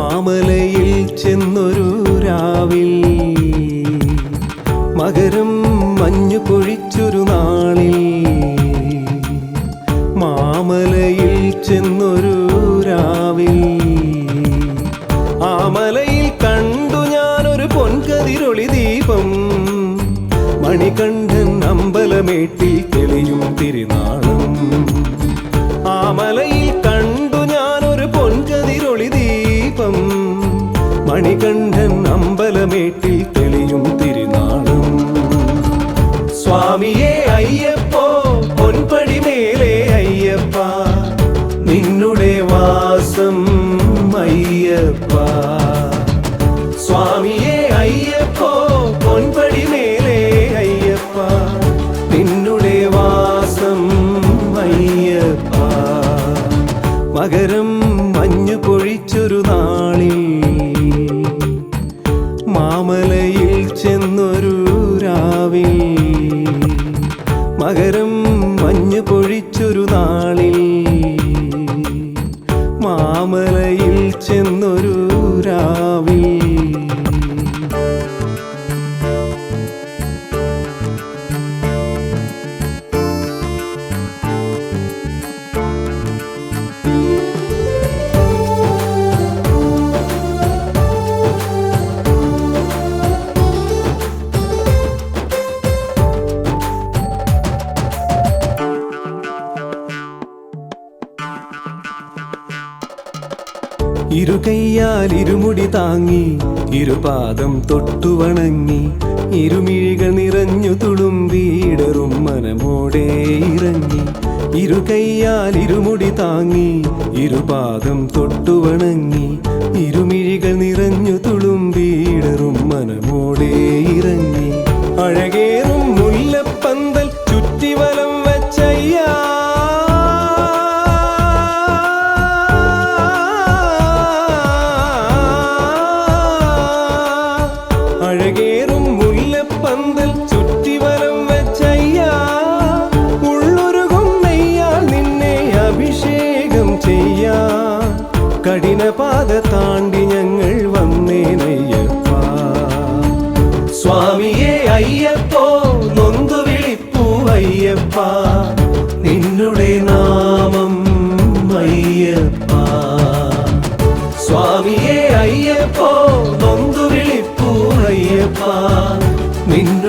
മാമലയിൽ ചെന്നൊരു രാവിൽ. മകരം മഞ്ഞു പൊഴിച്ചൊരു നാളിൽ. മാമലയിൽ ചെന്നൊരു രാവിൽ. ആ മലയിൽ കണ്ടു ഞാനൊരു പൊൻകതിരൊളി ദീപം. മണികണ്ഠൻ അമ്പലമേട്ടിൽ മണികണ്ഠൻ അമ്പലമേട്ടിൽ തെളിയും തിരുനാളും. സ്വാമിയെ മാമലയിൽ ഇരുകയ്യാൽ ഇരുമുടി താങ്ങി ഇരുപാദം തൊട്ടു വണങ്ങി ഇരുമിഴികൾ നിറഞ്ഞു തുളുമ്പിയിടറും മനമോടെ ഇറങ്ങി. ഇരുകയ്യാൽ ഇരുമുടി താങ്ങി ഇരുപാദം തൊട്ടു വണങ്ങി ഇരുമിഴികൾ നിറഞ്ഞു തുളുമ്പിയിടറും മനമോടെ ഇറങ്ങി. അഴകേറും കഠിനപാത താണ്ടി ഞങ്ങൾ വന്നേനയ്യപ്പ സ്വാമിയെ അയ്യപ്പോ നൊന്തു വിളിപ്പൂ അയ്യപ്പ. നിന്നുടെ നാമം അയ്യപ്പ. സ്വാമിയെ അയ്യപ്പോ നൊന്തു വിളിപ്പൂ അയ്യപ്പ. നിന്നുടെ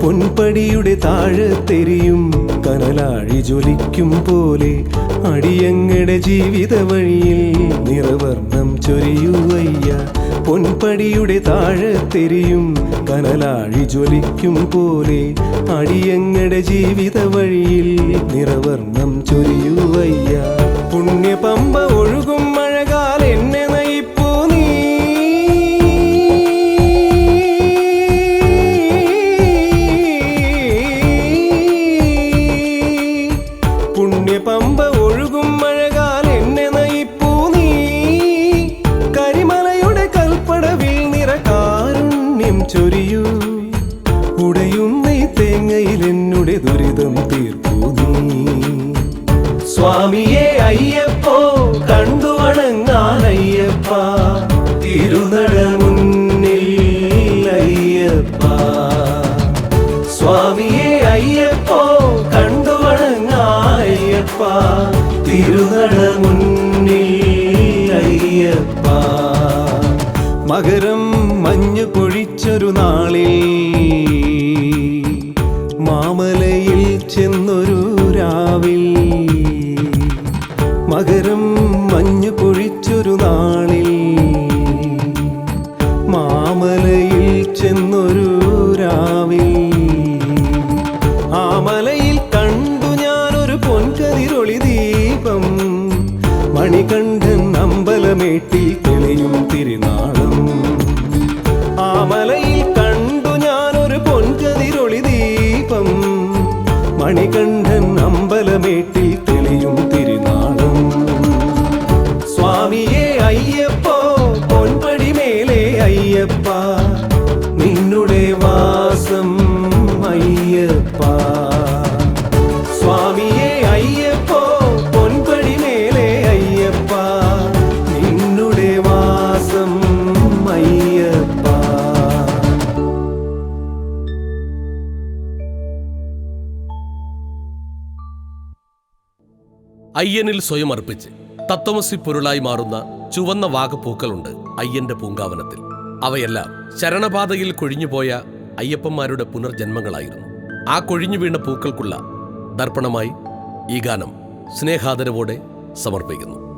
പൊൻപടിയുടെ താഴത്തെരിയും കനലാഴി ജ്വലിക്കും പോലെ അടിയങ്ങടെ ജീവിത വഴിയിൽ നിറവർണം ചൊരിയുവയ്യ പൊൻപടിയുടെ താഴത്തെരിയും കനലാഴി ജ്വലിക്കും പോലെ അടിയങ്ങടെ ജീവിത വഴിയിൽ നിറവർണം ചൊരിയുവയ്യ പുണ്യപമ്പ ഒഴുകും അയ്യപ്പോ കണ്ടു വണങ്ങാൻ അയ്യപ്പ. തിരുനട മുന്നിൽ അയ്യപ്പ. സ്വാമിയെ അയ്യപ്പോ കണ്ടു വണങ്ങാൻ അയ്യപ്പ. തിരുനട മുന്നിൽ അയ്യപ്പ. മകരം മഞ്ഞു പൊഴിച്ചൊരു നാളിൽ മാമലയിൽ ചെന്നൊരു സാഗരം മഞ്ഞു പൊഴിച്ചൊരു നാളിൽ മാമലയിൽ ചെന്നൊരു രാവിൽ. ആ മലയിൽ കണ്ടു ഞാനൊരു പൊൻകതിരൊളി ദീപം. മണികണ്ഠൻ അമ്പലമേട്ടിൽ അയ്യനിൽ സ്വയം അർപ്പിച്ച് തത്വമസി പൊരുളായി മാറുന്ന ചുവന്ന വാഗപ്പൂക്കളുണ്ട് അയ്യന്റെ പൂങ്കാവനത്തിൽ. അവയെല്ലാം ശരണപാതയിൽ കൊഴിഞ്ഞുപോയ അയ്യപ്പന്മാരുടെ പുനർജന്മങ്ങളായിരുന്നു. ആ കൊഴിഞ്ഞു വീണ പൂക്കൾക്കുള്ള ദർപ്പണമായി ഈ ഗാനം സ്നേഹാദരവോടെ സമർപ്പിക്കുന്നു.